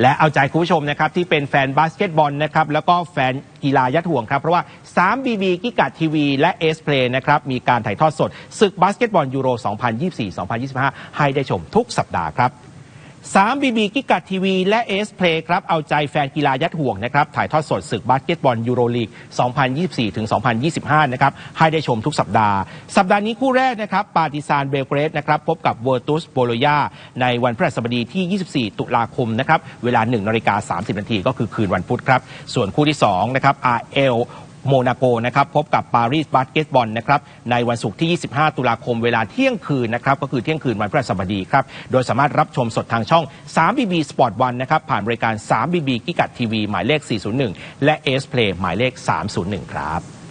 และเอาใจคุณผู้ชมนะครับที่เป็นแฟนบาสเกตบอลนะครับแล้วก็แฟนกีฬายัดห่วงครับ เพราะว่า 3BB กิกะทีวีและ S Play นะครับมีการถ่ายทอดสดศึกบาสเกตบอลยูโร 2024-2025 ให้ได้ชมทุกสัปดาห์ครับ 3BB กิกะทีวีและ S Play ครับ เอาใจแฟนกีฬายัดห่วงนะครับ ถ่ายทอดสดศึกบาสเกตบอลยูโรลีก 2024-2025 นะครับ ให้ได้ชมทุกสัปดาห์ สัปดาห์นี้คู่แรกนะครับ ปาติซานเบลเกรดนะครับ พบกับเวอร์ตุสโบโลยาในวันพฤหัสบดีที่ 24 ตุลาคมนะครับ เวลา 1นาฬิกา 30 นาทีก็คือคืนวันพุธครับ ส่วนคู่ที่2นะครับ RL โมนาโกนะครับพบกับปารีสบาสเกตบอลนะครับในวันศุกร์ที่ 25 ตุลาคมเวลาเที่ยงคืนนะครับก็คือเที่ยงคืนวันพฤหัสบดีครับโดยสามารถรับชมสดทางช่อง 3BB Sport 1นะครับผ่านบริการ 3BB กิกัดทีวีหมายเลข 401 และ S Play หมายเลข 301 ครับ